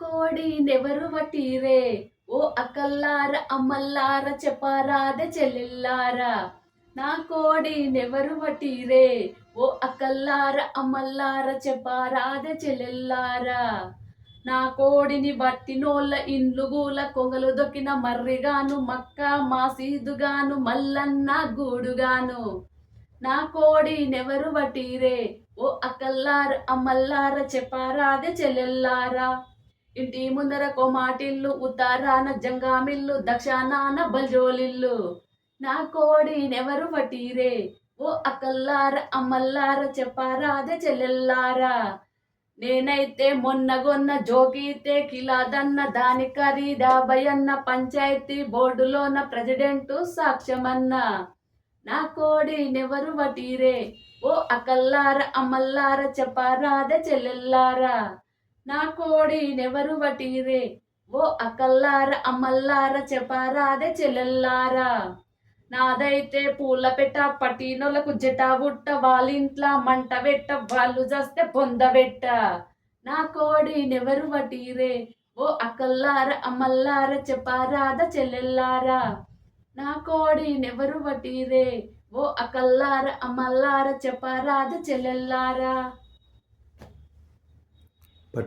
కోడి నెవరు వటీరే ఓ అక్కల్లార అమ్మల్లార చెప్పారాదే చెల్లెల్లారా. నా కోడి నెవరు వటీరే ఓ అక్కల్లార అమ్మల్లార చెప్పారాదే చెల్లెల్లారా. నా కోడిని బట్టినోళ్ళ ఇండ్లు గూల కొంగలు దొక్కిన మర్రిగాను మక్క మాసీదుగాను మల్లన్న గూడుగాను. నా కోడి నెవరు వటీరే ఓ అక్కల్లార అమ్మల్లార చెప్పారాదే చెల్లెల్లారా. ఇంటి ముందర కోమాటిల్లు ఉత్తరాన జంగామిల్లు దక్షానాన బల్జోలిల్లు. నా కోడి నెవరు వటీరే ఓ అక్కల్లార అమ్మల్లార చెప్పారాదే చెల్లెల్లారా. నేనైతే మొన్నగొన్న జోకితే కిలాదన్న దాని ఖరీదాబయన్న పంచాయతీ బోర్డులోన ప్రెసిడెంట్ సాక్ష్యమన్న. నా కోడి నెవరు వటీరే ఓ అక్కల్లార అమ్మల్లార చెప్పారాదే చెల్లెల్లారా. నా కోడి నెవరు వటీరే ఓ అక్కల్లార అమ్మల్లార చెప్పారాదే చెల్లెల్లారా? నాదైతే పూల పెట్ట పట్టినోళ్ళకు జట బుట్ట వాళ్ళింట్ల మంట పెట్ట వాళ్ళు చేస్తే పొందబెట్ట నా కోడి నెవరు వటీరే ఓ అక్కల్లార అమ్మల్లార చెపారాద చెల్లెల్లారా? నా కోడి నెవరు వటీరే ఓ అకల్లార అమల్లార చెప్పారాద చెల్లెల్లారా?